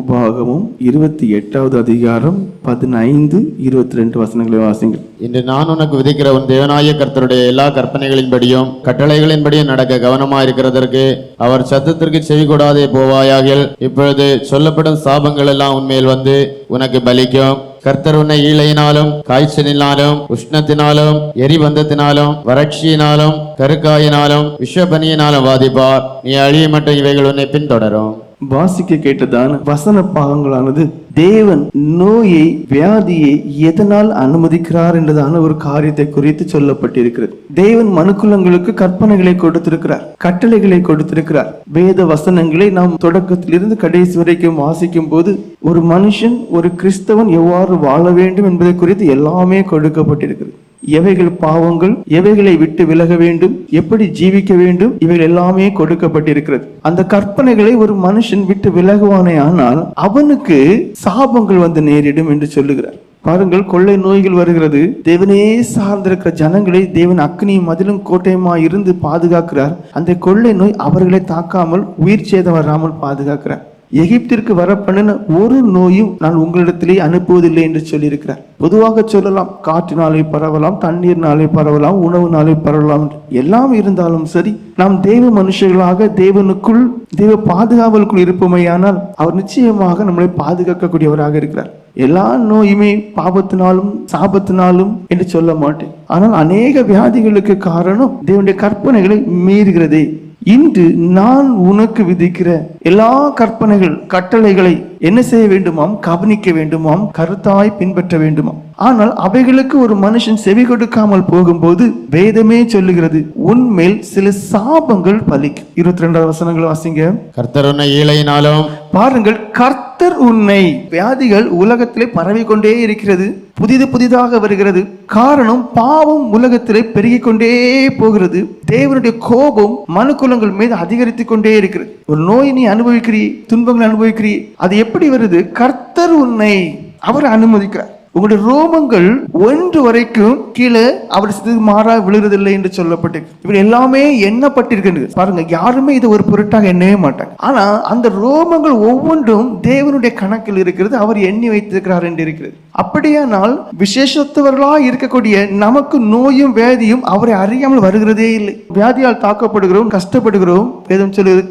உபாகமும் இருபத்தி எட்டாவது அதிகாரம் பதினைந்து இருபத்தி ரெண்டு வசனங்களை வாசிங்கள். இன்று நான் உனக்கு விதிக்கிற உன் தேவனாய கர்த்தருடைய எல்லா கற்பனைகளின்படியும் கட்டளைகளின்படியும் நடக்க கவனமா இருக்கிறதற்கு அவர் சத்தத்திற்கு செவி கூடாதே போவாயாகில் இப்பொழுது சொல்லப்படும் சாபங்கள் எல்லாம் உண்மையில் வந்து உனக்கு பலிக்கும். கர்த்தர் உன்னை ஈழையினாலும் காய்ச்சலினாலும் உஷ்ணத்தினாலும் எரிபந்தத்தினாலும் வறட்சியினாலும் கருக்காயினாலும் விஷபனியினாலும் பாதிப்பார் நீ அழிய மட்டும் இவைகள் உன்னை பின்தொடரும். வாசிக்க கேட்டதான வசன பாகங்களானது தேவன் நோயை வியாதியை எதனால் அனுமதிக்கிறார் என்றதான ஒரு காரியத்தை குறித்து சொல்லப்பட்டிருக்கிறது. தேவன் மனுக்குலங்களுக்கு கற்பனைகளை கொடுத்திருக்கிறார் கட்டளைகளை கொடுத்திருக்கிறார். வேத வசனங்களை நாம் தொடக்கத்திலிருந்து கடைசி வரைக்கும் வாசிக்கும் போது ஒரு மனுஷன் ஒரு கிறிஸ்தவன் எவ்வாறு வாழ வேண்டும் என்பதை குறித்து எல்லாமே கொடுக்கப்பட்டிருக்கிறது. எவைகள் பாவங்கள் எவைகளை விட்டு விலக வேண்டும் எப்படி ஜீவிக்க வேண்டும் இவைகள் எல்லாமே கொடுக்கப்பட்டிருக்கிறது. அந்த கற்பனைகளை ஒரு மனுஷன் விட்டு விலகுவானே ஆனால் அவனுக்கு சாபங்கள் வந்து நேரிடும் என்று சொல்லுகிறார். பாருங்கள் கொள்ளை நோய்கள் வருகிறது. தேவனே சார்ந்திருக்கிற ஜனங்களை தேவன் அக்னியும் மதிலும் கோட்டையுமா இருந்து பாதுகாக்கிறார். அந்த கொள்ளை நோய் அவர்களை தாக்காமல் உயிர் சேதம் வராமல் பாதுகாக்கிறார். எகிப்திற்கு வர ஒரு நோயும் நான் உங்களிடத்திலே அனுப்புவதில்லை என்று சொல்லியிருக்கிறார். பொதுவாக சொல்லலாம் காற்றினாலே பரவலாம் தண்ணீர்னாலே பரவலாம் உணவுனாலே பரவலாம் எல்லாம் இருந்தாலும் சரி நாம் தேவ மனுஷர்களாக தேவனுக்குள் தேவ பாதுகாவலுக்குள் இருப்போமையானால் அவர் நிச்சயமாக நம்மளை பாதுகாக்கக்கூடியவராக இருக்கிறார். எல்லா நோயுமே பாபத்தினாலும் சாபத்தினாலும் என்று சொல்ல மாட்டேன். ஆனால் அநேக வியாதிகளுக்கு காரணம் தேவனுடைய கற்பனைகளை மீறுகிறதே. இன்று நான் உனக்கு விதிக்கிற எல்லா கற்பனைகள் கட்டளைகளை என்ன செய்ய வேண்டுமாம்? கவனிக்க வேண்டுமாம். கருத்தாய் பின்பற்ற வேண்டுமாம். ஆனால் அவைகளுக்கு ஒரு மனுஷன் செவி கொடுக்காமல் போகும்போது வேதமே சொல்லுகிறது உன்மேல் சில சாபங்கள் பலிக்கும். இருபத்தி ரெண்டாவது வசனங்கள் வாசிங்க. கர்த்தர் உன்னை பாருங்கள் கர்த்தர் உன்னை வியாதிகள் உலகத்திலே பரவி கொண்டே இருக்கிறது. புதிது புதிதாக வருகிறது. காரணம் பாவம் உலகத்திலே பெருகிக் கொண்டே போகிறது. தேவனுடைய கோபம் மனுக்குலங்கள் மீது அதிகரித்து கொண்டே இருக்கிறது. ஒரு நோய் நீ அனுபவிக்கிறீ துன்பங்கள் அனுபவிக்கிறீ அது எப்படி வருது? கர்த்தர் உன்னை அவர் அனுமதிக்கிறார். உங்களுடைய ரோமங்கள் ஒன்று வரைக்கும் கீழே அவர் சிறிது மாறா விழுறதில்லை என்று சொல்லப்பட்டு இவர் எல்லாமே எண்ணப்பட்டிருக்கிறது பாருங்க யாருமே இதை ஒரு பொருட்டாக எண்ணவே மாட்டாங்க. ஆனா அந்த ரோமங்கள் ஒவ்வொன்றும் தேவனுடைய கணக்கில் இருக்கிறது அவர் எண்ணி வைத்திருக்கிறார் என்று இருக்கிறது. அப்படியானால் விசேஷத்தவர்களா இருக்கக்கூடிய நமக்கு நோயும் வேதியும் அவரை அறியாமல் வருகிறதே இல்லை. வியாதியால் தாக்கப்படுகிறோம் கஷ்டப்படுகிறோம் வேதம் சொல்லுது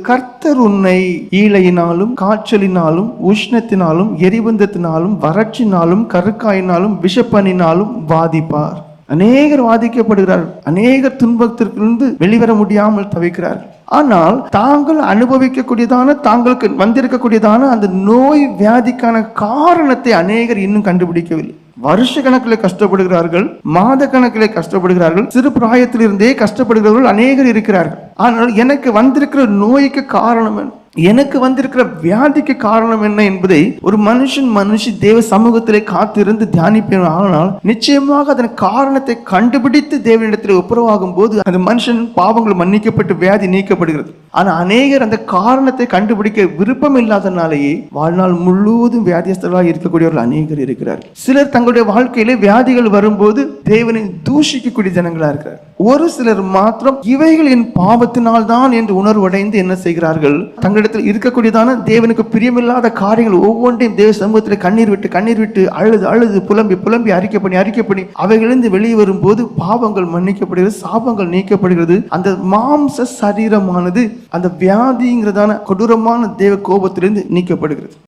கர்த்தர் உன்னை ஈழையினாலும் காய்ச்சலினாலும் உஷ்ணத்தினாலும் எரிபந்தத்தினாலும் வறட்சினாலும் கருக்காயினாலும் விஷப்பனினாலும் வாதிப்பார். அநேகர் வாதிக்கப்படுகிறார்கள் அநேகர் துன்பத்திற்கிருந்து வெளிவர முடியாமல் தவிக்கிறார்கள் ஆனால் தாங்கள் அனுபவிக்கக்கூடியதான தாங்களுக்கு வந்திருக்கக்கூடியதான அந்த நோய் வியாதிக்கான காரணத்தை அநேகர் இன்னும் கண்டுபிடிக்கவில்லை. வருஷ கணக்கில் கஷ்டப்படுகிறார்கள் மாத கணக்கில் கஷ்டப்படுகிறார்கள் சிறு பிராயத்திலிருந்தே கஷ்டப்படுகிறவர்கள் அநேகர் இருக்கிறார்கள். ஆனால் எனக்கு வந்திருக்கிற நோய்க்கு காரணம் என்ன? எனக்கு வந்திருக்கிற வியாதிக்கு காரணம் என்ன என்பதை ஒரு மனுஷன் மனுஷி தேவ சமூகத்திலே காத்திருந்து தியானிப்பேன். ஆனால் நிச்சயமாக அதன் காரணத்தை கண்டுபிடித்து தேவனிடத்தில் ஒப்புரவாகும் போது அந்த மனுஷன் பாவங்கள் மன்னிக்கப்பட்டு வியாதி நீக்கப்படுகிறது. ஆனால் அநேகர் அந்த காரணத்தை கண்டுபிடிக்க விருப்பம் இல்லாதனாலேயே வாழ்நாள் முழுவதும் வியாதியஸ்தர்களாக இருக்கக்கூடியவர்கள் அநேகர் இருக்கிறார். சிலர் தங்களுடைய வாழ்க்கையிலே வியாதிகள் வரும்போது தேவனை தூஷிக்கக்கூடிய ஜனங்களா இருக்கிறார். ஒரு சிலர் மாத்திரம் இவைகள் என் பாவத்தினால் தான் என்று உணர்வடைந்து என்ன செய்கிறார்கள்? தங்களிடத்தில் இருக்கக்கூடியதான தேவனுக்கு பிரியமில்லாத காரியங்கள் ஒவ்வொன்றையும் தேவ சமூகத்தில் கண்ணீர் விட்டு கண்ணீர் விட்டு அழுது அழுது புலம்பி புலம்பி அறிக்கை பண்ணி அறிக்கை பண்ணி அவைகளிலிருந்து வெளியே வரும்போது பாவங்கள் மன்னிக்கப்படுகிறது சாபங்கள் நீக்கப்படுகிறது. அந்த மாம்ச சரீரமானது அந்த வியாதிங்கிறதான கொடூரமான தேவ கோபத்திலிருந்து நீக்கப்படுகிறது.